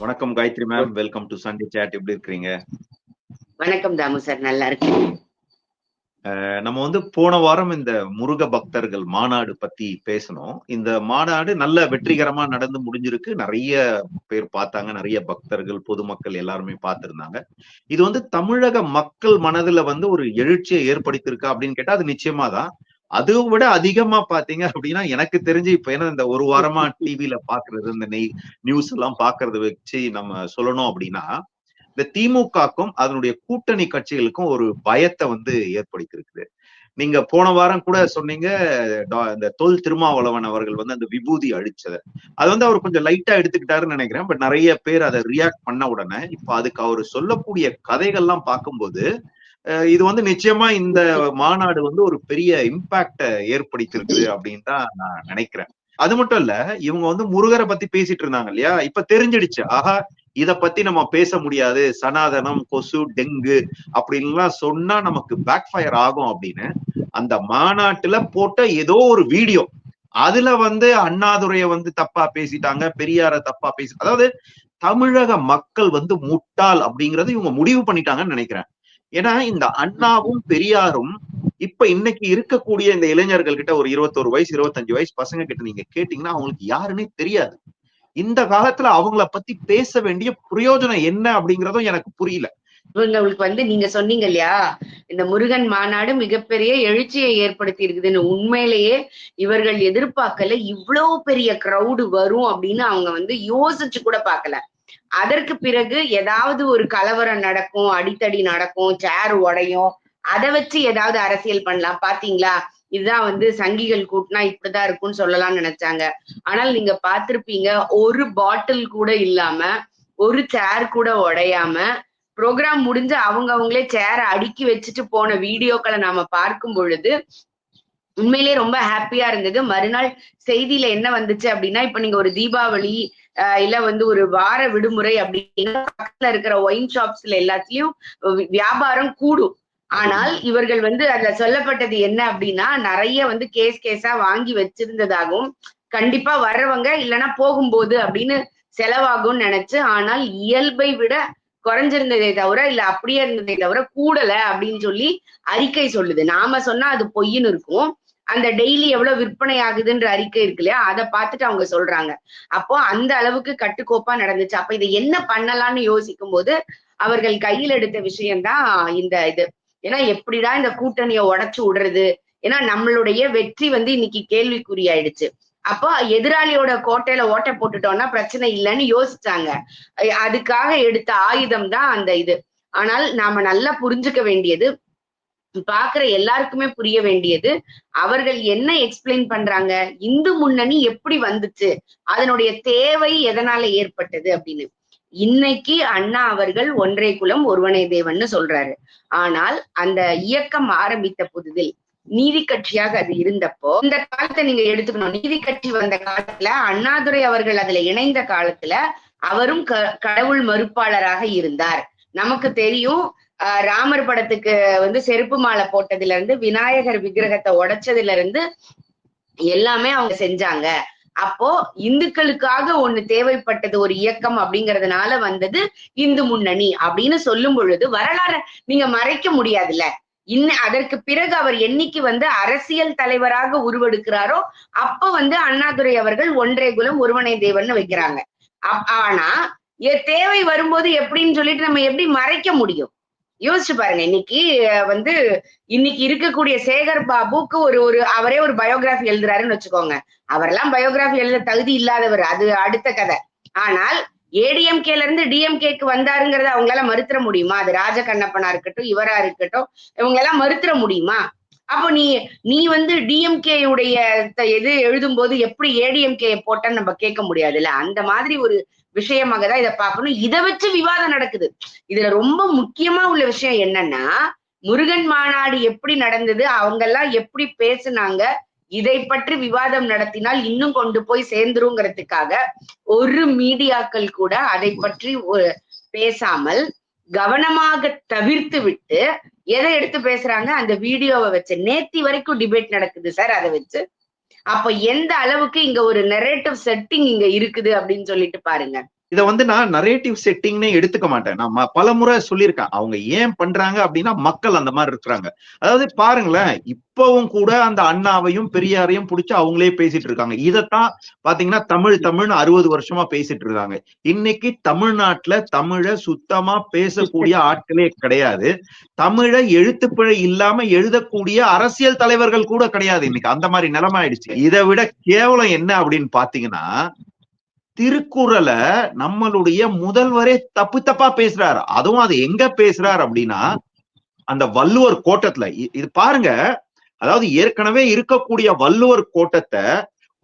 வணக்கம் Gayathri ma'am welcome to Sunday chat எப்படி இருக்கிறீங்க? வணக்கம் தாமு சார் நல்லா இருக்கு நம்ம வந்து போன வாரம் இந்த முருக பக்தர்கள் மாநாடு பத்தி பேசணும் இந்த மாநாடு நல்ல வெற்றிகரமா நடந்து முடிஞ்சிருக்கு. நிறைய பேர் பார்த்தாங்க. நிறைய பக்தர்கள் பொதுமக்கள் எல்லாருமே பார்த்திருந்தாங்க. இது வந்து தமிழக மக்கள் மனதுல வந்து ஒரு எழுச்சியை ஏற்படுத்தியிருக்கா அப்படின்னு கேட்டா அது நிச்சயமா தான் அதை விட அதிகமா பாத்தீங்க அப்படின்னா எனக்கு தெரிஞ்சு இப்ப ஏன்னா இந்த ஒரு வாரமா டிவில பாக்குறது இந்த நெய் நியூஸ் எல்லாம் பாக்குறத வச்சு நம்ம சொல்லணும் அப்படின்னா இந்த திமுகக்கும் அதனுடைய கூட்டணி கட்சிகளுக்கும் ஒரு பயத்தை வந்து ஏற்படுத்தியிருக்குது. நீங்க போன வாரம் கூட சொன்னீங்க இந்த தொல் திருமாவளவன் அவர்கள் வந்து அந்த விபூதி அழிச்சதை அது வந்து அவர் கொஞ்சம் லைட்டா எடுத்துக்கிட்டாருன்னு நினைக்கிறேன் பட் நிறைய பேர் அதை ரியாக்ட் பண்ண உடனே இப்ப அதுக்கு அவர் சொல்லக்கூடிய கதைகள்லாம் பார்க்கும்போது இது வந்து நிச்சயமா இந்த மாநாடு வந்து ஒரு பெரிய இம்பாக்ட ஏற்படுத்தியிருக்குது அப்படின்னு தான் நான் நினைக்கிறேன். அது மட்டும் இல்ல இவங்க வந்து முருகரை பத்தி பேசிட்டு இருந்தாங்க இல்லையா? இப்ப தெரிஞ்சிடுச்சு. ஆஹா இத பத்தி நம்ம பேச முடியாது. சனாதனம் கொசு டெங்கு அப்படின்லாம் சொன்னா நமக்கு பேக் ஃபயர் ஆகும் அப்படின்னு அந்த மாநாட்டுல போட்ட ஏதோ ஒரு வீடியோ. அதுல வந்து அண்ணாதுரைய வந்து தப்பா பேசிட்டாங்க பெரியார தப்பா பேசி அதாவது தமிழக மக்கள் வந்து முட்டாள் அப்படிங்கறது இவங்க முடிவு பண்ணிட்டாங்கன்னு நினைக்கிறேன். ஏன்னா இந்த அண்ணாவும் பெரியாரும் இப்ப இன்னைக்கு இருக்கக்கூடிய இந்த இளைஞர்கள் கிட்ட ஒரு இருபத்தோரு வயசு இருபத்தஞ்சு வயசு பசங்க கிட்ட நீங்க கேட்டீங்கன்னா அவங்களுக்கு யாருன்னே தெரியாது. இந்த காலத்துல அவங்கள பத்தி பேச வேண்டிய பிரயோஜனம் என்ன அப்படிங்கறதும் எனக்கு புரியல. இவங்களுக்கு வந்து நீங்க சொன்னீங்க இல்லையா? இந்த முருகன் மாநாடு மிகப்பெரிய எழுச்சியை ஏற்படுத்தி இருக்குதுன்னு உண்மையிலேயே இவர்கள் எதிர்பார்க்கல. இவ்வளவு பெரிய கிரவுடு வரும் அப்படின்னு அவங்க வந்து யோசிச்சு கூட பாக்கல அதற்கு பிறகு ஏதாவது ஒரு கலவரம் நடக்கும் அடித்தடி நடக்கும் சேர் உடையும். அதை வச்சு ஏதாவது அரசியல் பண்ணலாம். பாத்தீங்களா? இதுதான் வந்து சங்கிகள் கூட்டினா இப்படிதான் இருக்கும்னு சொல்லலாம்னு நினைச்சாங்க. ஆனால் நீங்க பாத்திருப்பீங்க ஒரு பாட்டில் கூட இல்லாம ஒரு சேர் கூட உடையாம ப்ரோக்ராம் முடிஞ்சு அவங்க அவங்களே சேரை அடுக்கி வச்சுட்டு போன வீடியோக்களை நாம பார்க்கும் பொழுது உண்மையிலேயே ரொம்ப ஹாப்பியா இருந்தது. மறுநாள் செய்தியில என்ன வந்துச்சு அப்படின்னா இப்ப நீங்க ஒரு தீபாவளி ஆஹ் இல்ல வந்து ஒரு வார விடுமுறை அப்படின்னா பக்கத்துல இருக்கிற ஒயின் ஷாப்ஸ்ல எல்லாத்துலயும் வியாபாரம் கூடும். ஆனால் இவர்கள் வந்து அதுல சொல்லப்பட்டது என்ன அப்படின்னா நிறைய வந்து கேஸ் கேஸா வாங்கி வச்சிருந்ததாகவும் கண்டிப்பா வர்றவங்க இல்லைன்னா போகும்போது அப்படின்னு செலவாகும்னு நினைச்சு ஆனால் இயல்பை விட குறைஞ்சிருந்ததே தவிர இல்ல அப்படியே இருந்ததே தவிர கூடல அப்படின்னு சொல்லி அறிக்கை சொல்லுது. நாம சொன்னா அது பொய்ன்னு இருக்கும். அந்த டெய்லி எவ்வளவு விற்பனை ஆகுதுன்ற அறிக்கை இருக்கு இல்லையா? அதை பார்த்துட்டு அவங்க சொல்றாங்க. அப்போ அந்த அளவுக்கு கட்டுக்கோப்பா நடந்துச்சு. அப்ப இதை என்ன பண்ணலாம்னு யோசிக்கும் போது அவர்கள் கையில் எடுத்த விஷயம்தான் இந்த இது. ஏன்னா எப்படிடா இந்த கூட்டணியை உடைச்சு விடுறது? ஏன்னா நம்மளுடைய வெற்றி வந்து இன்னைக்கு கேள்விக்குறியாயிடுச்சு அப்போ எதிராளியோட கோட்டையில ஓட்டை போட்டுட்டோம்னா பிரச்சனை இல்லைன்னு யோசிச்சாங்க. அதுக்காக எடுத்த ஆயுதம் தான் அந்த இது. ஆனால் நாம நல்லா புரிஞ்சுக்க வேண்டியது பாக்குற எல்லாருக்குமே புரிய வேண்டியது அவர்கள் என்ன எக்ஸ்பிளைன் பண்றாங்க இந்து முன்னணி எப்படி வந்துச்சு அதனுடைய தேவை எதனால ஏற்பட்டது அப்படின்னு. இன்னைக்கு அண்ணா அவர்கள் ஒன்றே குலம் ஒருவனே தேவன்னு சொல்றாரு. ஆனால் அந்த இயக்கம் ஆரம்பித்த புதுதில் நீதி கட்சியாக அது இருந்தப்போ இந்த காலத்தை நீங்க எடுத்துக்கணும். நீதி கட்சி வந்த காலத்துல அண்ணாதுரை அவர்கள் அதுல இணைந்த காலத்துல அவரும் க- கடவுள் மறுப்பாளராக இருந்தார். நமக்கு தெரியும் ராமர் படத்துக்கு வந்து செருப்பு மாலை போட்டதுல இருந்து விநாயகர் விக்கிரகத்தை உடைச்சதுல இருந்து எல்லாமே அவங்க செஞ்சாங்க. அப்போ இந்துக்களுக்காக ஒண்ணு தேவைப்பட்டது ஒரு இயக்கம் அப்படிங்கறதுனால வந்தது இந்து முன்னணி அப்படின்னு சொல்லும் பொழுது வரலாறு நீங்க மறைக்க முடியாதுல்ல. இன்ன அதற்கு பிறகு அவர் என்னைக்கு வந்து அரசியல் தலைவராக உருவெடுக்கிறாரோ அப்ப வந்து அண்ணாதுரை அவர்கள் ஒன்றே குலம் ஒருவனை தேவன் வைக்கிறாங்க. அப்- ஆனா தேவை வரும்போது எப்படின்னு சொல்லிட்டு நம்ம எப்படி மறைக்க முடியும்? யோசிச்சு பாருங்க இன்னைக்கு வந்து இன்னைக்கு இருக்கக்கூடிய சேகர் பாபுக்கு ஒரு ஒரு அவரே ஒரு பயோகிராஃபி எழுதுறாருன்னு வச்சுக்கோங்க. அவரெல்லாம் பயோகிராஃபி எழுத தகுதி இல்லாதவர் அது அடுத்த கதை. ஆனால் ஏடிஎம்கேல இருந்து டிஎம்கேக்கு வந்தாருங்கிறத அவங்களால மறுத்துற முடியுமா? அது ராஜ கண்ணப்பனா இருக்கட்டும் இவரா இருக்கட்டும் இவங்க எல்லாம் மறுத்துற முடியுமா? அப்போ நீ நீ வந்து டிஎம்கே உடைய த- இது எழுதும்போது எப்படி ஏடிஎம்கே போட்டன்னு நம்ம கேட்க முடியாதுல்ல? அந்த மாதிரி ஒரு விஷயமாக தான் இதை பார்க்கணும். இதை வச்சு விவாதம் நடக்குது. இதுல ரொம்ப முக்கியமா உள்ள விஷயம் என்னன்னா முருகன் மாநாடு எப்படி நடந்தது அவங்க எல்லாம் எப்படி பேசுனாங்க இதை பற்றி விவாதம் நடத்தினால் இன்னும் கொண்டு போய் சேர்ந்துருங்கிறதுக்காக ஒரு மீடியாக்கள் கூட அதை பற்றி ஒ- பேசாமல் கவனமாக தவிர்த்து விட்டு எதை எடுத்து பேசுறாங்க? அந்த வீடியோவை வச்சு. நேத்தி வரைக்கும் டிபேட் நடக்குது சார் அதை வச்சு. அப்ப எந்த அளவுக்கு இங்க ஒரு நெரேட்டிவ் செட்டிங் இங்க இருக்குது அப்படின்னு சொல்லிட்டு பாருங்க. இத வந்து நான் நரேட்டிவ் செட்டிங்னே எடுத்துக்க மாட்டேன். நான் பல முறை சொல்லியிருக்கேன். அவங்க ஏன் பண்றாங்க அப்படின்னா மக்கள் அந்த மாதிரி இருக்கிறாங்க. அதாவது பாருங்களேன் இப்பவும் கூட அந்த அண்ணாவையும் பெரியாரையும் பிடிச்சு அவங்களே பேசிட்டு இருக்காங்க. இதத்தான் பாத்தீங்கன்னா தமிழ் தமிழ்னு அறுபது வருஷமா பேசிட்டு இருக்காங்க. இன்னைக்கு தமிழ்நாட்டுல தமிழ சுத்தமா பேசக்கூடிய ஆட்களே கிடையாது. தமிழ எழுத்துப்பிழை இல்லாம எழுதக்கூடிய அரசியல் தலைவர்கள் கூட கிடையாது. இன்னைக்கு அந்த மாதிரி நிலைமை ஆயிடுச்சு. இதை விட கேவலம் என்ன அப்படின்னு பாத்தீங்கன்னா திருக்குறளை நம்மளுடைய முதல்வரே தப்பு தப்பா பேசுறாரு. அதுவும் அது எங்க பேசுறாரு அப்படின்னா அந்த வள்ளுவர் கோட்டத்துல. இது பாருங்க. அதாவது ஏற்கனவே இருக்கக்கூடிய வள்ளுவர் கோட்டத்தை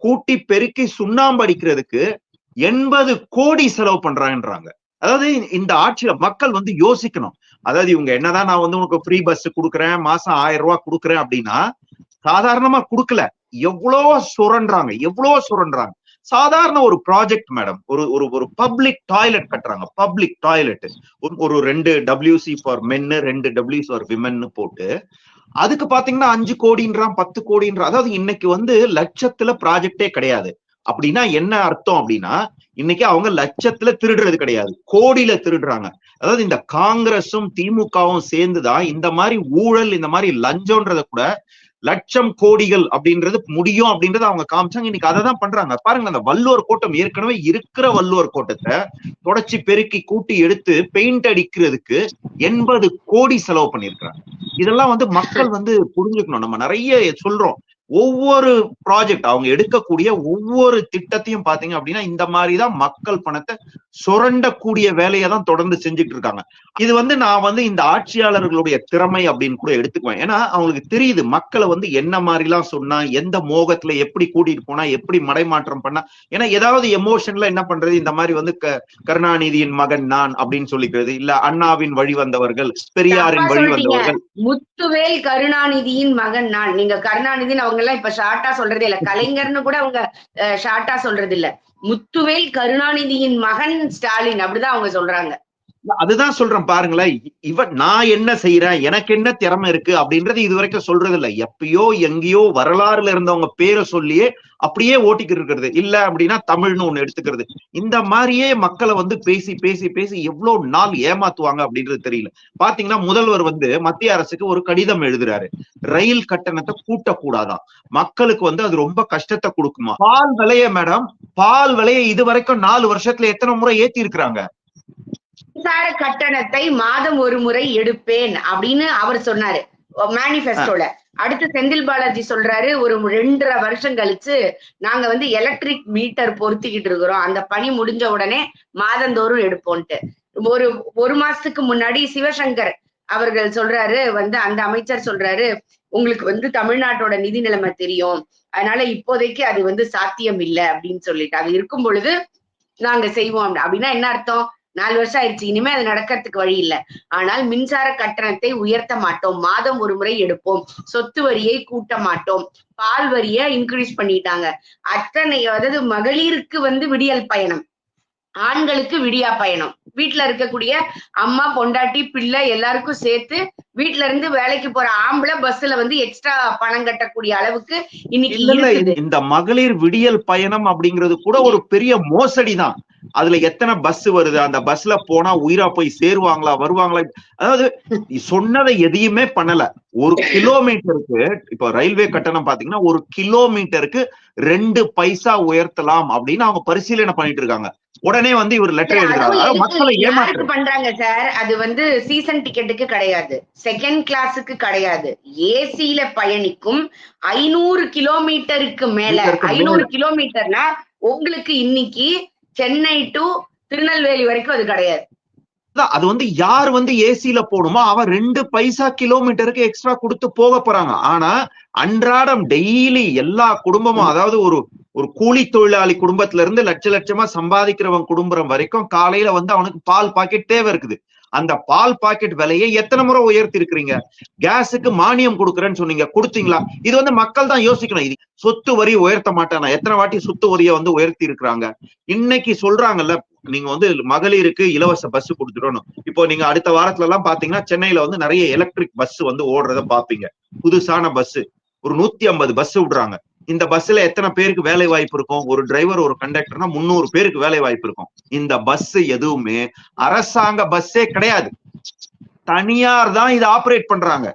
கூட்டி பெருக்கி சுண்ணாம்பு அடிக்கிறதுக்கு எண்பது கோடி செலவு பண்றாங்கன்றாங்க. அதாவது இந்த ஆட்சியில மக்கள் வந்து யோசிக்கணும். அதாவது இவங்க என்னதான் நான் வந்து உனக்கு ஃப்ரீ பஸ் கொடுக்குறேன் மாசம் ஆயிரம் ரூபாய் கொடுக்குறேன் அப்படின்னா சாதாரணமா கொடுக்கல. எவ்வளோ சுரன்றாங்க எவ்வளோ சுரன்றாங்க சாதாரண ஒரு ப்ராஜெக்ட் மேடம் ஒரு ஒரு ஒரு பப்ளிக் டாய்லெட் கட்டுறாங்க. பப்ளிக் டாய்லெட் ஒரு ரெண்டு டபிள்யூசி ஃபார் மென்னு ரெண்டு டபிள்யூசி ஃபார் விமென்னு போட்டு அதுக்கு பாத்தீங்கன்னா அஞ்சு கோடின்றான் பத்து கோடின்றான். அதாவது இன்னைக்கு வந்து லட்சத்துல ப்ராஜெக்டே கிடையாது. அப்படின்னா என்ன அர்த்தம் அப்படின்னா இன்னைக்கு அவங்க லட்சத்துல திருடுறது கிடையாது. கோடியில திருடுறாங்க. அதாவது இந்த காங்கிரஸும் திமுகவும் சேர்ந்துதான் இந்த மாதிரி ஊழல் இந்த மாதிரி லஞ்சம்ன்றத கூட லட்சம் கோடிகள் அப்படின்றது முடியும் அப்படின்றத அவங்க காமிச்சாங்க. இன்னைக்கு அதை தான் பண்றாங்க. பாருங்க அந்த வள்ளுவர் கோட்டம் ஏற்கனவே இருக்கிற வள்ளுவர் கோட்டத்தை தொடச்சி பெருக்கி கூட்டி எடுத்து பெயிண்ட் அடிக்கிறதுக்கு எண்பது கோடி செலவு பண்ணிருக்கிறாங்க இதெல்லாம் வந்து மக்கள் வந்து புரிஞ்சுக்கணும். நம்ம நிறைய சொல்றோம். ஒவ்வொரு ப்ராஜெக்ட் அவங்க எடுக்கக்கூடிய ஒவ்வொரு திட்டத்தையும் பாத்தீங்க அப்படின்னா இந்த மாதிரிதான் மக்கள் பணத்தை சுரண்டக்கூடிய வேலையை தான் தொடர்ந்து செஞ்சுட்டு இருக்காங்க. இது வந்து நான் வந்து இந்த ஆட்சியாளர்களுடைய திறமை அப்படின்னு கூட எடுத்துக்குவேன். ஏன்னா அவங்களுக்கு தெரியுது மக்களை வந்து என்ன மாதிரிலாம் சொன்னா எந்த மோகத்துல எப்படி கூட்டிட்டு போனா எப்படி மடைமாற்றம் பண்ணா. ஏன்னா ஏதாவது எமோஷன்ல என்ன பண்றது? இந்த மாதிரி வந்து கருணாநிதியின் மகன் நான் அப்படின்னு சொல்லிக்கிறது. இல்ல அண்ணாவின் வழி வந்தவர்கள் பெரியாரின் வழி. வந்தவர்கள். முத்துவேல் கருணாநிதியின் மகன் நான். நீங்க கருணாநிதின்னு அவங்க எல்லாம் இப்ப ஷார்ட்டா சொல்றதே இல்ல. கலைஞர்னு கூட அவங்க ஷார்ட்டா சொல்றது இல்ல முத்துவேல் கருணாநிதியின் மகன் ஸ்டாலின் அப்படிதான் அவங்க சொல்றாங்க. அதுதான் சொல்றேன் பாருங்களேன். இவன் இவ நான் என்ன செய்யறேன் எனக்கு என்ன திறமை இருக்கு? அப்படின்றது இது வரைக்கும் சொல்றது இல்ல எப்பயோ எங்கேயோ வரலாறுல இருந்தவங்க பேரை சொல்லியே அப்படியே ஓட்டிக்கிட்டு இருக்கிறது. இல்ல அப்படின்னா தமிழ்னு ஒண்ணு எடுத்துக்கிறது. இந்த மாதிரியே மக்களை வந்து பேசி பேசி பேசி எவ்வளவு நாள் ஏமாத்துவாங்க அப்படின்றது தெரியல. பாத்தீங்கன்னா முதல்வர் வந்து மத்திய அரசுக்கு ஒரு கடிதம் எழுதுறாரு. ரயில் கட்டணத்தை கூட்டக்கூடாதான் மக்களுக்கு வந்து அது ரொம்ப கஷ்டத்தை கொடுக்குமா? பால் விலைய மேடம் பால் விலைய இது வரைக்கும் நாலு வருஷத்துல எத்தனை முறை ஏத்தி இருக்கிறாங்க மின்சார கட்டணத்தை மாதம் ஒரு முறை எடுப்பேன் அப்படின்னு அவர் சொன்னாரு. மேனிபெஸ்டோல அடுத்து செந்தில் பாலாஜி சொல்றாரு ஒரு ரெண்டரை வருஷம் கழிச்சு நாங்க வந்து எலக்ட்ரிக் மீட்டர் பொருத்திக்கிட்டு இருக்கிறோம். அந்த பணி முடிஞ்ச உடனே மாதந்தோறும் எடுப்போம்ட்டு ஒரு ஒரு மாசத்துக்கு முன்னாடி சிவசங்கர் அவர்கள் சொல்றாரு வந்து அந்த அமைச்சர் சொல்றாரு உங்களுக்கு வந்து தமிழ்நாட்டோட நிதி நிலைமை தெரியும். அதனால இப்போதைக்கு அது வந்து சாத்தியம் இல்லை அப்படின்னு சொல்லிட்டு. அது இருக்கும் பொழுது நாங்க செய்வோம். அப்படின்னா என்ன அர்த்தம்? நாலு வருஷம் ஆயிடுச்சு. இனிமே அது நடக்கிறதுக்கு வழி இல்லை. ஆனால் மின்சார கட்டணத்தை உயர்த்த மாட்டோம். மாதம் ஒரு முறை எடுப்போம். சொத்து வரியை கூட்ட மாட்டோம். பால் வரியை இன்க்ரீஸ் பண்ணிட்டாங்க. அத்தனை அதாவது மகளிருக்கு வந்து விடியல் பயணம். ஆண்களுக்கு விடியா பயணம். வீட்ல இருக்கக்கூடிய அம்மா பொண்டாட்டி பிள்ளை எல்லாருக்கும் சேர்த்து வீட்ல இருந்து வேலைக்கு போற ஆம்பளை பஸ்ல வந்து எக்ஸ்ட்ரா பணம் கட்டக்கூடிய அளவுக்கு இன்னைக்கு இந்த மகளிர் விடியல் பயணம் அப்படிங்கிறது கூட ஒரு பெரிய மோசடி தான் அதுல எத்தனை பஸ் வருது? அந்த பஸ்ல போனா உயிரா போய் சேருவாங்களா வருவாங்களா? அதாவது சொன்னதை எதையுமே பண்ணல. ஒரு கிலோமீட்டருக்கு இப்போ ரயில்வே கட்டணம் பாத்தீங்கன்னா ஒரு கிலோமீட்டருக்கு ரெண்டு பைசா உயர்த்தலாம் அப்படின்னு அவங்க பரிசீலனை பண்ணிட்டு இருக்காங்க. உடனே வந்து இவர் லெட்டர் எழுதுறாரு. மக்களை ஏமாற்று பண்றாங்க சார்? அது வந்து சீசன் டிக்கெட்டுக்கு கிடையாது. செகண்ட் கிளாஸுக்கு கிடையாது. ஏசில பயணிக்கும் ஐநூறு கிலோமீட்டருக்கு மேல. ஐநூறு கிலோமீட்டர்னா உங்களுக்கு இன்னைக்கு சென்னை டு திருநெல்வேலி வரைக்கும் அது கிடையாது. அது வந்து யார் வந்து ஏசில போடுமோ அவன் ரெண்டு பைசா கிலோமீட்டருக்கு எக்ஸ்ட்ரா கொடுத்து போக போறாங்க. ஆனா அன்றாடம் டெய்லி எல்லா குடும்பமும் அதாவது ஒரு ஒரு கூலி தொழிலாளி குடும்பத்துல இருந்து லட்ச லட்சமா சம்பாதிக்கிறவன் குடும்பம் வரைக்கும் காலையில வந்து அவனுக்கு பால் பாக்கெட் தேவை இருக்குது. அந்த பால் பாக்கெட் விலையை எத்தனை முறை உயர்த்தி இருக்கிறீங்க கேஸுக்கு மானியம் கொடுக்குறேன்னு சொன்னீங்க. கொடுத்தீங்களா? இது வந்து மக்கள் தான் யோசிக்கணும். இது சொத்து வரி உயர்த்த மாட்டானா? எத்தனை வாட்டி சொத்து வரியை வந்து உயர்த்தி இருக்கிறாங்க இன்னைக்கு சொல்றாங்கல்ல நீங்க வந்து மகளிருக்கு இலவச பஸ் கொடுத்துடணும். இப்போ நீங்க அடுத்த வாரத்துல எல்லாம் பாத்தீங்கன்னா சென்னையில வந்து நிறைய எலக்ட்ரிக் பஸ் வந்து ஓடுறத பாப்பீங்க. புதுசான பஸ் ஒரு நூத்தி ஐம்பது பஸ் விடுறாங்க. இந்த பஸ்ல எத்தனை பேருக்கு வேலை வாய்ப்பு இருக்கும்? ஒரு டிரைவர் ஒரு கண்டக்டர்னா முந்நூறு பேருக்கு வேலை வாய்ப்பு இருக்கும். இந்த பஸ் எதுவுமே அரசாங்க பஸ்ஸே கிடையாது. தனியார் தான் இதை ஆப்ரேட் பண்றாங்க.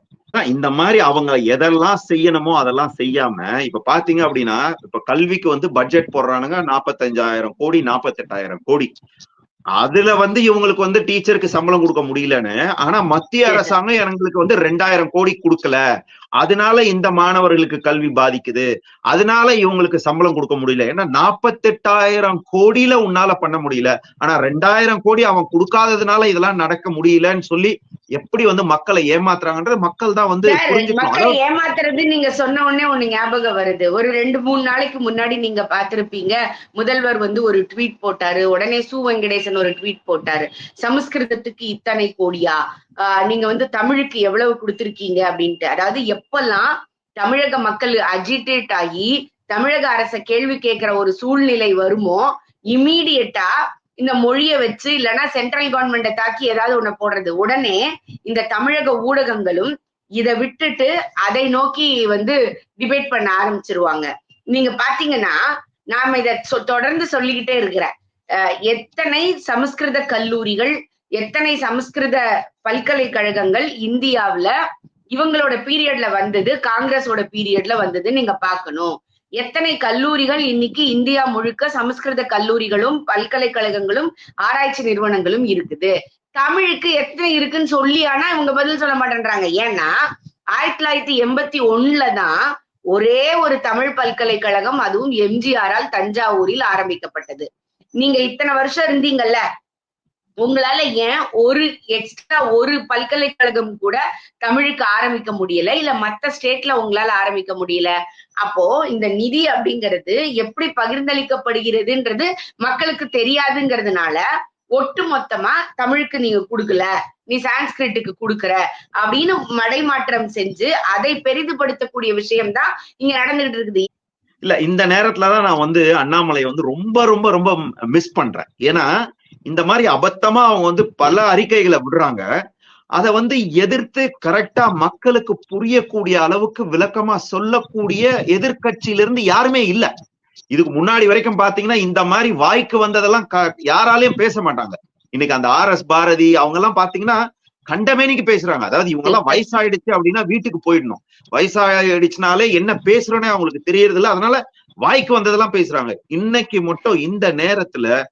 இந்த மாதிரி அவங்க எதெல்லாம் செய்யணுமோ அதெல்லாம் செய்யாம இப்ப பாத்தீங்க அப்படின்னா இப்ப கல்விக்கு வந்து பட்ஜெட் போடுறானுங்க நாற்பத்தஞ்சாயிரம் கோடி நாற்பத்தெட்டாயிரம் கோடி. அதுல வந்து இவங்களுக்கு வந்து டீச்சருக்கு சம்பளம் கொடுக்க முடியலன்னு ஆனா மத்திய அரசாங்கம் எங்களுக்கு வந்து ரெண்டாயிரம் கோடி கொடுக்கல. அதனால இந்த மாணவர்களுக்கு கல்வி பாதிக்குது. அதனால இவங்களுக்கு சம்பளம் கொடுக்க முடியல. ஏன்னா நாற்பத்தெட்டாயிரம் கோடியில உன்னால பண்ண முடியல. ஆனா ரெண்டாயிரம் கோடி அவன் கொடுக்காததுனால இதெல்லாம் நடக்க முடியலன்னு சொல்லி எப்படி வந்து மக்களை ஏமாத்துறாங்கன்றது மக்கள் தான் வந்து மக்களை ஏமாத்துறது நீங்க சொன்ன உடனே ஒண்ணு ஞாபகம் வருது. ஒரு ரெண்டு மூணு நாளைக்கு முன்னாடி நீங்க பார்த்திருப்பீங்க முதல்வர் வந்து ஒரு ட்வீட் போட்டாரு உடனே சு வெங்கடேசன் ஒரு ட்வீட் போட்டாரு. சமஸ்கிருதத்துக்கு இத்தனை கோடியா? நீங்க வந்து தமிழுக்கு எவ்வளவு கொடுத்திருக்கீங்க அப்படின்ட்டு. அதாவது எப்பெல்லாம் தமிழக மக்கள் அஜிடேட் ஆகி தமிழக அரச கேள்வி கேட்கிற ஒரு சூழ்நிலை வருமோ இம்மீடியட்டா இந்த மொழியை வச்சு இல்லைன்னா சென்ட்ரல் கவர்மெண்ட்டை தாக்கி ஏதாவது ஒண்ணு போடுறது. உடனே இந்த தமிழக ஊடகங்களும் இதை விட்டுட்டு அதை நோக்கி வந்து டிபேட் பண்ண ஆரம்பிச்சிருவாங்க. நீங்க பாத்தீங்கன்னா நாம இத தொடர்ந்து சொல்லிக்கிட்டே இருக்கிறேன். எத்தனை சமஸ்கிருத கல்லூரிகள் எத்தனை சமஸ்கிருத பல்கலைக்கழகங்கள் இந்தியாவில இவங்களோட பீரியட்ல வந்தது காங்கிரஸோட பீரியட்ல வந்தது நீங்க பார்க்கணும். எத்தனை கல்லூரிகள் இன்னைக்கு இந்தியா முழுக்க சமஸ்கிருத கல்லூரிகளும் பல்கலைக்கழகங்களும் ஆராய்ச்சி நிறுவனங்களும் இருக்குது. தமிழுக்கு எத்தனை இருக்குன்னு சொல்லி ஆனா இவங்க பதில் சொல்ல மாட்டேன்றாங்க. ஏன்னா ஆயிரத்தி தொள்ளாயிரத்தி எண்பத்தி ஒண்ணுல தான் ஒரே ஒரு தமிழ் பல்கலைக்கழகம் அதுவும் எம்ஜிஆரால் தஞ்சாவூரில் ஆரம்பிக்கப்பட்டது. நீங்க இத்தனை வருஷம் இருந்தீங்கல்ல உங்களால ஏன் ஒரு எக்ஸ்ட்ரா ஒரு பல்கலைக்கழகம் கூட தமிழுக்கு ஆரம்பிக்க முடியல? இல்ல மத்த ஸ்டேட்ல உங்களால ஆரம்பிக்க முடியல? அப்போ இந்த நிதி அப்படிங்கிறது எப்படி பகிர்ந்தளிக்கப்படுகிறதுன்றது மக்களுக்கு தெரியாதுங்கிறதுனால ஒட்டு மொத்தமா தமிழுக்கு நீங்க கொடுக்கல. நீ சான்ஸ்கிரிட்டுக்கு கொடுக்கற அப்படின்னு மடைமாற்றம் செஞ்சு அதை பெரிதுபடுத்தக்கூடிய விஷயம்தான் இங்க நடந்துகிட்டு இருக்குது. இல்ல இந்த நேரத்துலதான் நான் வந்து அண்ணாமலை வந்து ரொம்ப ரொம்ப ரொம்ப மிஸ் பண்றேன். ஏன்னா இந்த மாதிரி அபத்தமா அவங்க வந்து பல அறிக்கைகளை விடுறாங்க. அதை வந்து எதிர்த்து கரெக்டா மக்களுக்கு புரியக்கூடிய அளவுக்கு விளக்கமா சொல்லக்கூடிய எதிர்க்கட்சியில இருந்து யாருமே இல்ல. இதுக்கு முன்னாடி வரைக்கும் பாத்தீங்கன்னா இந்த மாதிரி வாய்க்கு வந்ததெல்லாம் க- யாராலையும் பேச மாட்டாங்க. இன்னைக்கு அந்த ஆர் எஸ் பாரதி அவங்க எல்லாம் பாத்தீங்கன்னா கண்டமேனிக்கு பேசுறாங்க. அதாவது இவங்க எல்லாம் வயசாயிடுச்சு அப்படின்னா வீட்டுக்கு போயிடணும். வயசாயிடுச்சுனாலே என்ன பேசுறோன்னே அவங்களுக்கு தெரியறது இல்ல அதனால வாய்க்கு வந்ததெல்லாம் பேசுறாங்க. இன்னைக்கு மட்டும் இந்த நேரத்துல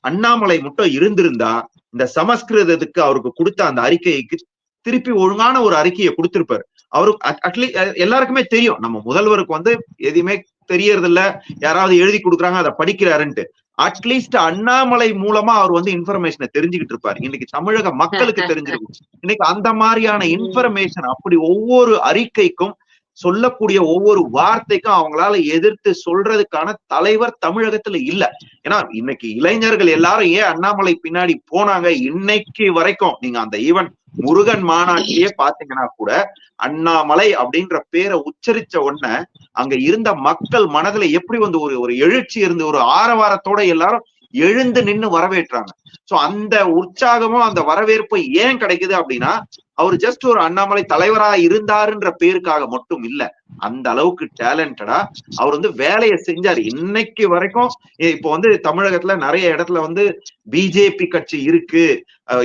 அண்ணாமலை மட்டும் இருந்திருந்தா இந்த சமஸ்கிருதத்துக்கு அவருக்கு கொடுத்த அந்த அறிக்கைக்கு திருப்பி ஒழுங்கான ஒரு அறிக்கையை கொடுத்திருப்பாரு. அவருக்கு அட்லீஸ்ட் எல்லாருக்குமே தெரியும். நம்ம முதல்வருக்கு வந்து எதுவுமே தெரியறது இல்ல யாராவது எழுதி கொடுக்குறாங்க அதை படிக்கிறாருன்ட்டு. அட்லீஸ்ட் அண்ணாமலை மூலமா அவர் வந்து இன்ஃபர்மேஷனை தெரிஞ்சுக்கிட்டு இருப்பாரு. இன்னைக்கு தமிழக மக்களுக்கு தெரிஞ்சிருக்கும். இன்னைக்கு அந்த மாதிரியான இன்ஃபர்மேஷன் அப்படி ஒவ்வொரு அறிக்கைக்கும் சொல்லக்கூடிய ஒவ்வொரு வார்த்தைக்கும் அவங்களால எதிர்த்து சொல்றதுக்கான தலைவர் தமிழகத்துல இல்ல. ஏன்னா இன்னைக்கு இளைஞர்கள் எல்லாரும் ஏன் அண்ணாமலை பின்னாடி போனாங்க? இன்னைக்கு வரைக்கும் நீங்க அந்த ஈவன் முருகன் மாநாட்டிலேயே பாத்தீங்கன்னா கூட அண்ணாமலை அப்படின்ற பேரை உச்சரிச்ச உடனே அங்க இருந்த மக்கள் மனதுல எப்படி வந்து ஒரு ஒரு எழுச்சி இருந்து ஒரு ஆரவாரத்தோட எல்லாரும் எழுந்து நின்னு வரவேற்றாங்க. சோ அந்த உற்சாகமும் அந்த வரவேற்பு ஏன் கிடைக்குது அப்படின்னா அவர் ஜஸ்ட் ஒரு அண்ணாமலை தலைவரா இருந்தாருன்ற பேருக்காக மட்டும் இல்ல. அந்த அளவுக்கு டேலண்டடா அவர் வந்து வேலையை செஞ்சாரு. இன்னைக்கு வரைக்கும் இப்போ வந்து தமிழகத்துல நிறைய இடத்துல வந்து பிஜேபி கட்சி இருக்கு.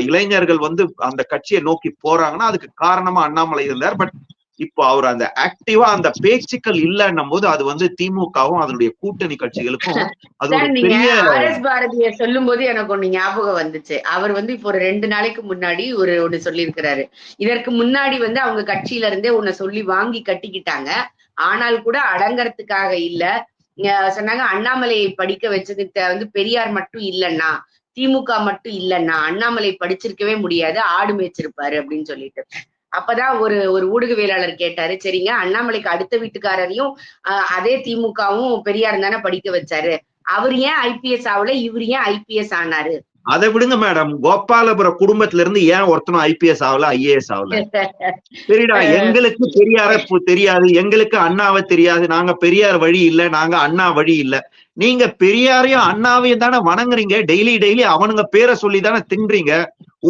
இளைஞர்கள் வந்து அந்த கட்சியை நோக்கி போறாங்கன்னா அதுக்கு காரணமா அண்ணாமலை இருந்தார். பட் இப்போ அவர் அந்த ஆக்டிவா அந்த பேச்சுக்கள் இல்லைன்னும் போது அது வந்து திமுகவும் அதனுடைய கூட்டணி கட்சிகளுக்கும் அது பாரதிய சொல்லும் போது எனக்கு ஒண்ணு ஞாபகம் வந்துச்சு. அவர் வந்து இப்போ ஒரு ரெண்டு நாளைக்கு முன்னாடி ஒரு ஒண்ணு சொல்லியிருக்கிறாரு. இதற்கு முன்னாடி வந்து அவங்க கட்சியில இருந்தே ஒண்ணு சொல்லி வாங்கி கட்டிக்கிட்டாங்க. ஆனால் கூட அடங்கறதுக்காக இல்ல. சொன்னாங்க அண்ணாமலையை படிக்க வச்சது வந்து பெரியார் மட்டும் இல்லைன்னா திமுக மட்டும் இல்லைன்னா அண்ணாமலை படிச்சிருக்கவே முடியாது ஆடு மேய்ச்சிருப்பாரு அப்படின்னு சொல்லிட்டு. அப்பதான் ஒரு ஒரு ஊடகவியலாளர் கேட்டாரு. சரிங்க அண்ணாமலைக்கு அடுத்த வீட்டுக்காரரையும் அதே திமுகவும் பெரியார் தானே படிக்க வச்சாரு. அவர் ஏன் ஐபிஎஸ் ஆகல இவர் ஏன் ஐபிஎஸ் ஆனாரு? அதை விடுங்க மேடம். கோபாலபுரம் குடும்பத்துல இருந்து ஏன் ஒருத்தனும் ஐபிஎஸ் ஆகல ஐஏஎஸ் ஆகல சரிடா எங்களுக்கு பெரியார தெரியாது. எங்களுக்கு அண்ணாவை தெரியாது. நாங்க பெரியார் வழி இல்ல நாங்க அண்ணா வழி இல்ல. நீங்க பெரியாரையும் அண்ணாவையும் தானே வணங்குறீங்க? டெய்லி டெய்லி அவனுங்க பேரை சொல்லி தானே தின்றீங்க?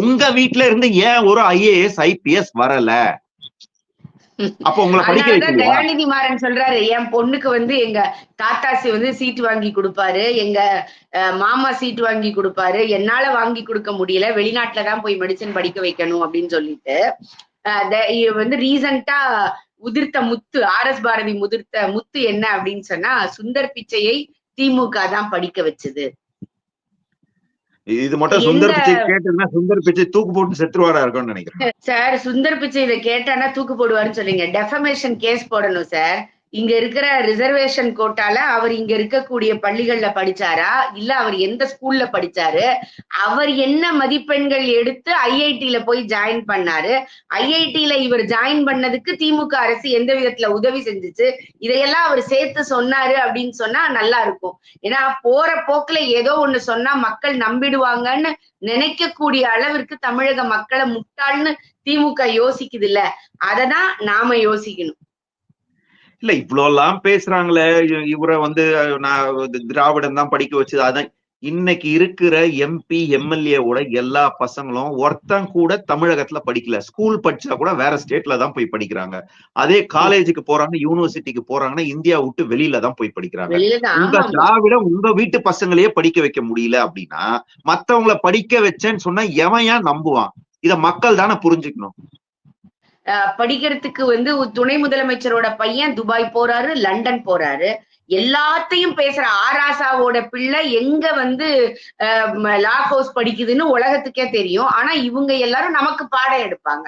உங்க வீட்ல இருந்து ஏன் ஒரு ஐஏஎஸ் ஐபிஎஸ் வரல? அப்ப உங்களை படிக்க தயாநிதி மாறன் சொல்றாரு என் பொண்ணுக்கு வந்து எங்க தாத்தாசி வந்து சீட்டு வாங்கி கொடுப்பாரு எங்க மாமா சீட்டு வாங்கி கொடுப்பாரு என்னால வாங்கி கொடுக்க முடியல வெளிநாட்டுல தான் போய் மெடிசன் படிக்க வைக்கணும் அப்படின்னு சொல்லிட்டு வந்து ரீசண்டா உதிர்த்த முத்து ஆர் எஸ் பாரதி முதிர்த்த முத்து என்ன அப்படின்னு சொன்னா சுந்தர் பிச்சையை திமுக தான் படிக்க வச்சது. இது மட்டும் சுந்தர் பிச்சை கேட்டிருந்தா சுந்தர் பிச்சை தூக்கு போட்டு செத்துருவாரா இருக்கும்னு நினைக்கிறேன். சார் சுந்தர் பிச்சை இதை கேட்டானா தூக்கு போடுவாருன்னு சொல்றீங்க டெஃபமேஷன் கேஸ் போடணும் சார். இங்க இருக்கிற ரிசர்வேஷன் கோட்டால அவர் இங்க இருக்கக்கூடிய பள்ளிகள்ல படிச்சாரா? இல்ல அவர் எந்த ஸ்கூல்ல படிச்சாரு? அவர் என்ன மதிப்பெண்கள் எடுத்து ஐஐடியில போய் ஜாயின் பண்ணாரு? ஐஐடில இவர் ஜாயின் பண்ணதுக்கு திமுக அரசு எந்த விதத்துல உதவி செஞ்சுச்சு? இதையெல்லாம் அவர் சேர்த்து சொன்னாரு அப்படின்னு சொன்னா நல்லா இருக்கும். ஏன்னா போற போக்குல ஏதோ ஒண்ணு சொன்னா மக்கள் நம்பிடுவாங்கன்னு நினைக்கக்கூடிய அளவிற்கு தமிழக மக்களை முட்டாள்னு திமுக யோசிக்குது இல்ல அததான் நாம யோசிக்கணும். இல்ல இவ்வளவு எல்லாம் பேசுறாங்களே இவரை வந்து நான் திராவிடம் தான் படிக்க வச்சது. அதான் இன்னைக்கு இருக்கிற எம்பி எம்எல்ஏவோட எல்லா பசங்களும் ஒருத்தன் கூட தமிழகத்துல படிக்கல. ஸ்கூல் படிச்சா கூட வேற ஸ்டேட்ல தான் போய் படிக்கிறாங்க. அதே காலேஜுக்கு போறாங்க யூனிவர்சிட்டிக்கு போறாங்கன்னா இந்தியா விட்டு வெளியில தான் போய் படிக்கிறாங்க. உங்க ஆமா. திராவிடம் உங்க வீட்டு பசங்களையே படிக்க வைக்க முடியல அப்படின்னா மத்தவங்கள படிக்க வச்சேன்னு சொன்னா எவன் ஏன் நம்புவான்? இத மக்கள் தானே புரிஞ்சுக்கணும். படிக்கிறதுக்கு வந்து துணை முதலமைச்சரோட பையன் துபாய் போறாரு லண்டன் போறாரு. எல்லாத்தையும் பேசுற ஆராசாவோட பிள்ளை எங்க வந்து லா ஹவுஸ் படிக்குதுன்னு உலகத்துக்கே தெரியும். ஆனா இவங்க எல்லாரும் நமக்கு பாடம் எடுப்பாங்க.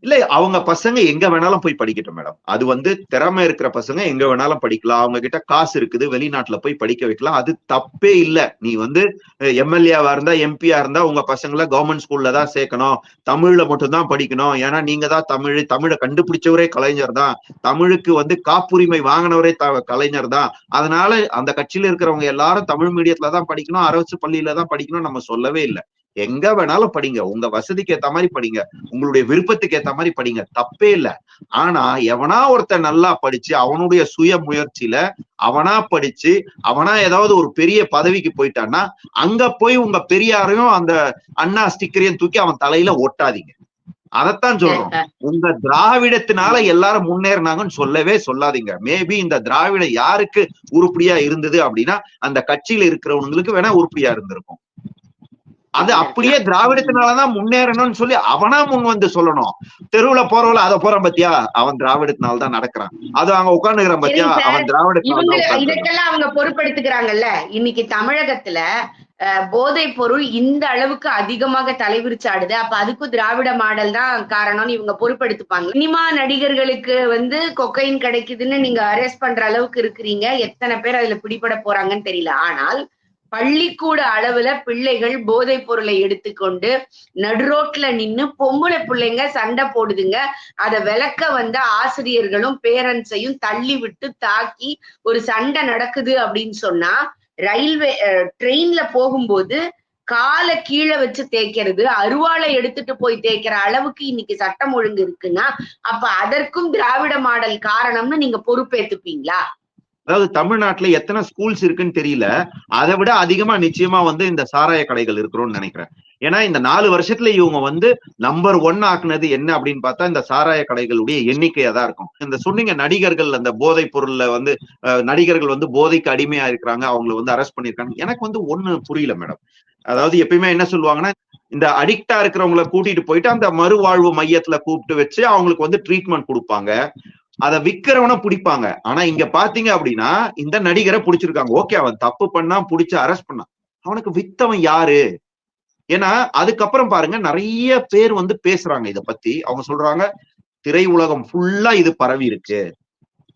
இல்ல அவங்க பசங்க எங்க வேணாலும் போய் படிக்கட்டும் மேடம் அது வந்து திறமை இருக்கிற பசங்க எங்க வேணாலும் படிக்கலாம். அவங்க கிட்ட காசு இருக்குது வெளிநாட்டுல போய் படிக்க வைக்கலாம். அது தப்பே இல்ல. நீ வந்து எம்எல்ஏவா இருந்தா எம்பியா இருந்தா உங்க பசங்கள கவர்மெண்ட் ஸ்கூல்ல தான் சேர்க்கணும். தமிழ்ல மட்டும்தான் படிக்கணும். ஏன்னா நீங்க தான் தமிழ் தமிழை கண்டுபிடிச்சவரே கலைஞர் தான். தமிழுக்கு வந்து காப்புரிமை வாங்கினவரே த- கலைஞர் தான். அதனால அந்த கட்சியில இருக்கிறவங்க எல்லாரும் தமிழ் மீடியத்துல தான் படிக்கணும். அரசு பள்ளியில தான் படிக்கணும் நம்ம சொல்லவே இல்லை. எங்க வேணாலும் படிங்க. உங்க வசதிக்கு ஏத்த மாதிரி படிங்க. உங்களுடைய விருப்பத்துக்கு ஏத்த மாதிரி படிங்க. தப்பே இல்ல. ஆனா எவனா ஒருத்தன் நல்லா படிச்சு அவனுடைய சுய முயற்சியில அவனா படிச்சு அவனா ஏதாவது ஒரு பெரிய பதவிக்கு போயிட்டான்னா அங்க போய் உங்க பெரியாரையும் அந்த அண்ணா ஸ்டிக்கரையும் தூக்கி அவன் தலையில ஒட்டாதீங்க. அதத்தான் சொல்றோம். உங்க திராவிடத்தினால எல்லாரும் முன்னேறினாங்கன்னு சொல்லவே சொல்லாதீங்க. மேபி இந்த திராவிடம் யாருக்கு உருப்படியா இருந்தது அப்படின்னா அந்த கட்சியில இருக்கிறவங்களுக்கு வேணா உருப்படியா இருந்திருக்கும். அது அப்படியே திராவிடத்தினாலதான் முன்னேறணும்னு சொல்லி அவனா முன் வந்து சொல்லணும். தெருவுல போறவள அத போறான் பத்தியா? அவன் திராவிடத்தினால தான் நடக்கிறான். அது அங்க உட்காந்துக்கிறான் பத்தியா. அவன் திராவிடத்தினால. இதற்கெல்லாம் அவங்க பொறுப்பெடுத்துக்கிறாங்கல்ல இன்னைக்கு தமிழகத்துல போதைப் பொருள் இந்த அளவுக்கு அதிகமாக தலைவிரிச்சாடுது. அப்ப அதுக்கும் திராவிட மாடல் தான் காரணம்னு இவங்க பொறுப்பெடுத்துப்பாங்க சினிமா நடிகர்களுக்கு வந்து கொக்கைன் கிடைக்குதுன்னு நீங்க அரெஸ்ட் பண்ற அளவுக்கு இருக்கிறீங்க. எத்தனை பேர் அதுல பிடிபட போறாங்கன்னு தெரியல. ஆனால் பள்ளிக்கூட அளவுல பிள்ளைகள் போதைப் பொருளை எடுத்துக்கொண்டு நடுரோட்ல நின்னு பொம்பளை பிள்ளைங்க சண்டை போடுதுங்க. அதை விளக்க வந்த ஆசிரியர்களும் பேரண்ட்ஸையும் தள்ளி விட்டு தாக்கி ஒரு சண்டை நடக்குது அப்படின்னு சொன்னா ரயில்வே ட்ரெயின்ல போகும்போது காலை கீழே வச்சு தேய்க்கிறது அருவாளை எடுத்துட்டு போய் தேய்க்கிற அளவுக்கு இன்னைக்கு சட்டம் ஒழுங்கு இருக்குன்னா அப்ப அதற்கும் திராவிட மாடல் காரணம்னு நீங்க பொறுப்பேத்துப்பீங்களா? அதாவது தமிழ்நாட்டுல எத்தனை ஸ்கூல்ஸ் இருக்குன்னு தெரியல. அதை விட அதிகமா நிச்சயமா வந்து இந்த சாராய கடைகள் இருக்கிறோம்னு நினைக்கிறேன். ஏன்னா இந்த நாலு வருஷத்துல இவங்க வந்து நம்பர் ஒன் ஆக்குனது என்ன அப்படின்னு பார்த்தா இந்த சாராய கடைகளுடைய எண்ணிக்கையா தான் இருக்கும். இந்த சொன்னீங்க நடிகர்கள் அந்த போதைப் பொருள்ல வந்து நடிகர்கள் வந்து போதைக்கு அடிமையா இருக்கிறாங்க அவங்கள வந்து அரெஸ்ட் பண்ணிருக்காங்க எனக்கு வந்து ஒண்ணு புரியல மேடம் அதாவது எப்பயுமே என்ன சொல்லுவாங்கன்னா இந்த அடிக்டா இருக்கிறவங்கள கூட்டிட்டு போயிட்டு அந்த மறுவாழ்வு மையத்துல கூப்பிட்டு வச்சு அவங்களுக்கு வந்து ட்ரீட்மெண்ட் கொடுப்பாங்க. அதை விக்கிறவன பிடிப்பாங்க. ஆனா இங்க பாத்தீங்க அப்படின்னா இந்த நடிகரை பிடிச்சிருக்காங்க. ஓகே அவன் தப்பு பண்ணா பிடிச்சு அரெஸ்ட் பண்ணான் அவனுக்கு வித்தவன் யாரு? ஏன்னா அதுக்கப்புறம் பாருங்க நிறைய பேர் வந்து பேசுறாங்க இத பத்தி. அவங்க சொல்றாங்க திரை உலகம் ஃபுல்லா இது பரவி இருக்கு.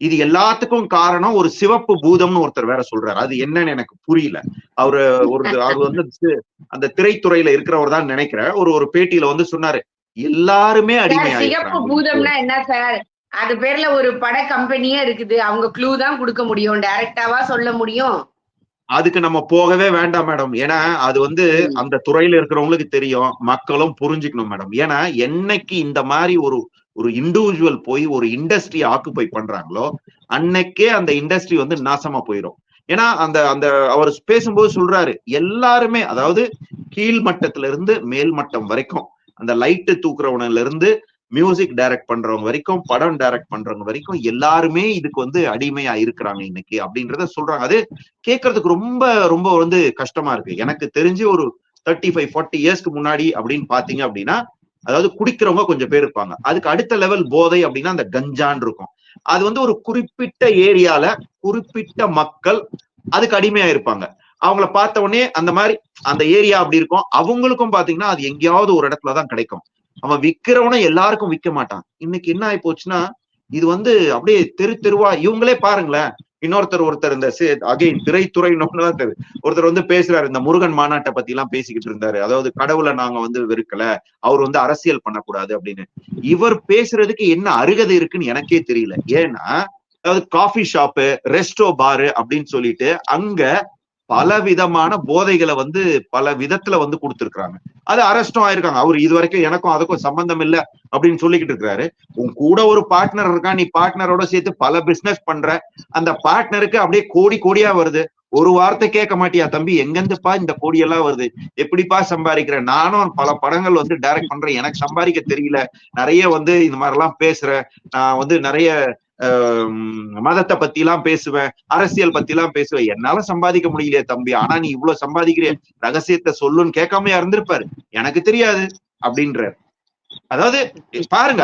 இது எல்லாத்துக்கும் காரணம் ஒரு சிவப்பு பூதம்னு ஒருத்தர் வேற சொல்றாரு. அது என்னன்னு எனக்கு புரியல. அவரு ஒரு அது வந்து அந்த திரைத்துறையில இருக்கிறவர் தான் நினைக்கிறேன். ஒரு ஒரு பேட்டியில வந்து சொன்னாரு எல்லாருமே அடிமையா சிவப்பு பூதம்னா என்ன சார்? அது பேர்ல ஒரு பட கம்பெனியே இருக்குது. அவங்க க்ளூ தான் கொடுக்க முடியும். டைரக்டாவா சொல்ல முடியும். அதுக்கு நம்ம போகவே வேண்டாம் மேடம் ஏன்னா அது வந்து. அந்த துறையில இருக்கிறவங்களுக்கு தெரியும். மக்களும் புரிஞ்சுக்கணும் மேடம் ஏன்னா என்னைக்கு இந்த மாதிரி ஒரு ஒரு இண்டிவிஜுவல் போய் ஒரு இண்டஸ்ட்ரி ஆக்குபை பண்றாங்களோ அன்னைக்கே அந்த இண்டஸ்ட்ரி வந்து நாசமா போயிடும் ஏன்னா அந்த அந்த அவர் பேசும்போது சொல்றாரு எல்லாருமே அதாவது கீழ் மட்டத்துல இருந்து மேல் மட்டம் வரைக்கும் அந்த லைட்டு தூக்குறவனில இருந்து மியூசிக் டைரக்ட் பண்றவங்க வரைக்கும் படம் டைரக்ட் பண்றவங்க வரைக்கும் எல்லாருமே இதுக்கு வந்து அடிமையா இருக்கிறாங்க இன்னைக்கு அப்படின்றத சொல்றாங்க. அது கேட்கறதுக்கு ரொம்ப ரொம்ப வந்து கஷ்டமா இருக்கு. எனக்கு தெரிஞ்சு ஒரு தேர்ட்டி ஃபைவ் ஃபார்ட்டி இயர்ஸ்க்கு முன்னாடி அப்படின்னு பாத்தீங்க அப்படின்னா அதாவது குடிக்கிறவங்க கொஞ்சம் பேர் இருப்பாங்க. அதுக்கு அடுத்த லெவல் போதை அப்படின்னா அந்த கஞ்சான் இருக்கும். அது வந்து ஒரு குறிப்பிட்ட ஏரியால குறிப்பிட்ட மக்கள் அதுக்கு அடிமையா இருப்பாங்க. அவங்கள பார்த்த உடனே அந்த மாதிரி அந்த ஏரியா அப்படி இருக்கும். அவங்களுக்கும் பாத்தீங்கன்னா அது எங்கேயாவது ஒரு இடத்துலதான் கிடைக்கும். அவன் விக்கிறவன எல்லாருக்கும் விற்க மாட்டான். இன்னைக்கு என்ன ஆகி போச்சுன்னா இது வந்து அப்படியே தெரு தெருவா இவங்களே பாருங்களேன். இன்னொருத்தர் ஒருத்தர் இந்த அகைன் திரைத்துறை ஒருத்தர் ஒருத்தர் வந்து பேசுறாரு இந்த முருகன் மாநாட்டை பத்தி எல்லாம் பேசிக்கிட்டு இருந்தாரு. அதாவது கடவுளை நாங்க வந்து வெறுக்கல அவர் வந்து அரசியல் பண்ணக்கூடாது அப்படின்னு. இவர் பேசுறதுக்கு என்ன அருகதை இருக்குன்னு எனக்கே தெரியல. ஏன்னா அதாவது காஃபி ஷாப்பு ரெஸ்டோ பாரு அப்படின்னு சொல்லிட்டு அங்க பல விதமான போதைகளை வந்து பல விதத்துல வந்து கொடுத்துருக்காங்க அது அரெஸ்டும் ஆயிருக்காங்க. அவர் இது வரைக்கும் எனக்கும் அதுக்கும் சம்பந்தம் இல்ல அப்படின்னு சொல்லிக்கிட்டு இருக்கிறாரு. உன் கூட ஒரு பார்ட்னர் இருக்கா நீ பார்ட்னரோட சேர்த்து பல பிசினஸ் பண்ற. அந்த பார்ட்னருக்கு அப்படியே கோடி கோடியா வருது. ஒரு வார்த்தை கேட்க மாட்டியா தம்பி? எங்கிருந்துப்பா இந்த கோடியெல்லாம் வருது? எப்படிப்பா சம்பாதிக்கிறேன் நானும் பல படங்கள் வந்து டைரக்ட் பண்றேன். எனக்கு சம்பாதிக்க தெரியல. நிறைய வந்து இந்த மாதிரி எல்லாம் பேசுறேன் நான் வந்து நிறைய மதத்தை பத்தி எல்லாம் பேசுவேன் அரசியல் பத்தி எல்லாம் பேசுவேன். என்னால சம்பாதிக்க முடியலையே தம்பி. ஆனா நீ இவ்வளவு சம்பாதிக்கிற ரகசியத்தை சொல்லுன்னு கேட்காமையா இருந்திருப்பாரு. எனக்கு தெரியாது அப்படின்ற அதாவது பாருங்க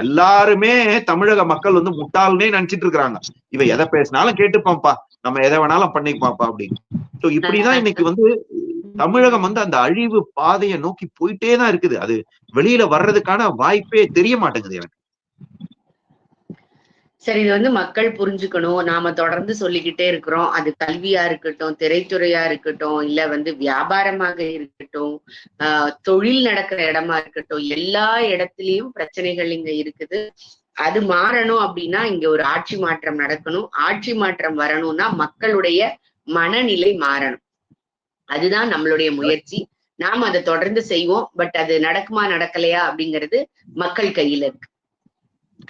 எல்லாருமே தமிழக மக்கள் வந்து முட்டாள்னே நினைச்சிட்டு இருக்கிறாங்க. இவ எதை பேசினாலும் கேட்டுப்பான்ப்பா. நம்ம எதை வேணாலும் பண்ணிப்பாப்பா அப்படின்னு. சோ இப்படிதான் இன்னைக்கு வந்து தமிழகம் வந்து அந்த அழிவு பாதையை நோக்கி போயிட்டே தான் இருக்குது. அது வெளியில வர்றதுக்கான வாய்ப்பே தெரிய மாட்டேங்குது எனக்கு. சரி இது வந்து மக்கள் புரிஞ்சுக்கணும். நாம தொடர்ந்து சொல்லிக்கிட்டே இருக்கிறோம். அது கல்வியா இருக்கட்டும் திரைத்துறையா இருக்கட்டும் இல்ல வந்து வியாபாரமாக இருக்கட்டும் ஆஹ் தொழில் நடக்கிற இடமா இருக்கட்டும் எல்லா இடத்துலயும் பிரச்சனைகள் இங்க இருக்குது. அது மாறணும் அப்படின்னா இங்க ஒரு ஆட்சி மாற்றம் நடக்கணும். ஆட்சி மாற்றம் வரணும்னா மக்களுடைய மனநிலை மாறணும். அதுதான் நம்மளுடைய முயற்சி. நாம் அதை தொடர்ந்து செய்வோம். பட் அது நடக்குமா நடக்கலையா அப்படிங்கிறது மக்கள் கையில இருக்கு.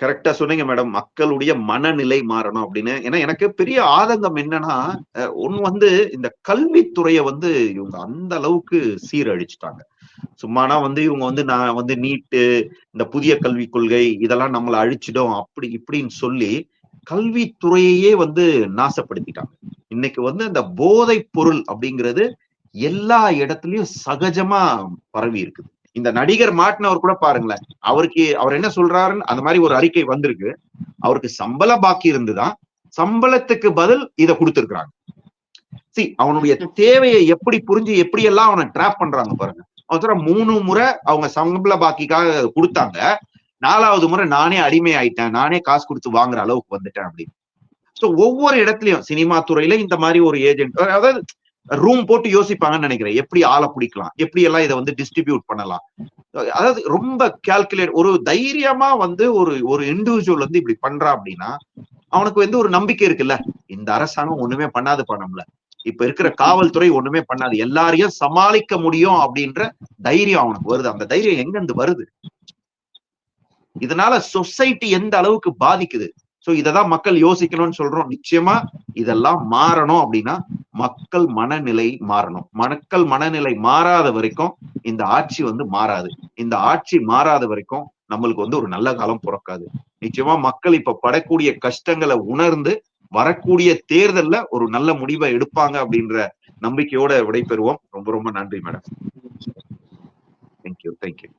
கரெக்டா சொன்னீங்க மேடம் மக்களுடைய மனநிலை மாறணும் அப்படின்னு. ஏன்னா எனக்கு பெரிய ஆதங்கம் என்னன்னா ஒன்னு வந்து இந்த கல்வித்துறைய வந்து இவங்க அந்த அளவுக்கு சீரழிச்சிட்டாங்க. சும்மானா வந்து இவங்க வந்து நான் வந்து நீட்டு இந்த புதிய கல்விக் கொள்கை இதெல்லாம் நம்மளை அழிச்சிடும் அப்படி இப்படின்னு சொல்லி கல்வித்துறையே வந்து நாசப்படுத்திட்டாங்க. இன்னைக்கு வந்து இந்த போதை பொருள் அப்படிங்கிறது எல்லா இடத்துலயும் சகஜமா பரவி இருக்குது. இந்த நடிகர் மாட்டினவர் கூட பாருங்களேன். அவருக்கு அவர் என்ன சொல்றாருன்னு அந்த மாதிரி ஒரு அறிக்கை வந்திருக்கு. அவருக்கு சம்பள பாக்கி இருந்துதான் சம்பளத்துக்கு பதில் இதை கொடுத்துருக்குறாங்க. சி அவனுடைய தேவையை எப்படி புரிஞ்சு எப்படி எல்லாம் அவனை டிராப் பண்றாங்க பாருங்க. அவன் மூணு முறை அவங்க சம்பள பாக்கிக்காக கொடுத்தாங்க. நாலாவது முறை நானே அடிமை ஆயிட்டேன் நானே காசு கொடுத்து வாங்குற அளவுக்கு வந்துட்டேன் அப்படின்னு. சோ ஒவ்வொரு இடத்துலயும் சினிமா துறையில இந்த மாதிரி ஒரு ஏஜென்ட் அதாவது ரூம் போட்டு யோசிப்பாங்கன்னு நினைக்கிறேன். எப்படி ஆளை பிடிக்கலாம்? எப்படி எல்லாம் இதை வந்து டிஸ்ட்ரிபியூட் பண்ணலாம்? அதாவது ரொம்ப கால்குலேட் ஒரு தைரியமா வந்து ஒரு ஒரு இண்டிவிஜுவல் வந்து இப்படி பண்றான் அப்படின்னா அவனுக்கு வந்து ஒரு நம்பிக்கை இருக்குல்ல? இந்த அரசாங்கம் ஒண்ணுமே பண்ணாது பண்ணம்ல இப்ப இருக்கிற காவல்துறை ஒண்ணுமே பண்ணாது. எல்லாரையும் சமாளிக்க முடியும் அப்படின்ற தைரியம் அவனுக்கு வருது. அந்த தைரியம் எங்க இருந்து வருது? இதனால சொசைட்டி எந்த அளவுக்கு பாதிக்குது? சோ இததான் மக்கள் யோசிக்கணும்னு சொல்றோம். நிச்சயமா இதெல்லாம் மாறணும் அப்படின்னா மக்கள் மனநிலை மாறணும். மக்கள் மனநிலை மாறாத வரைக்கும் இந்த ஆட்சி வந்து மாறாது. இந்த ஆட்சி மாறாத வரைக்கும் நம்மளுக்கு வந்து ஒரு நல்ல காலம் பிறக்காது. நிச்சயமா மக்கள் இப்ப படக்கூடிய கஷ்டங்களை உணர்ந்து வரக்கூடிய தேர்தல்ல ஒரு நல்ல முடிவை எடுப்பாங்க அப்படின்ற நம்பிக்கையோட விடைபெறுவோம். ரொம்ப ரொம்ப நன்றி மேடம். Thank you thank you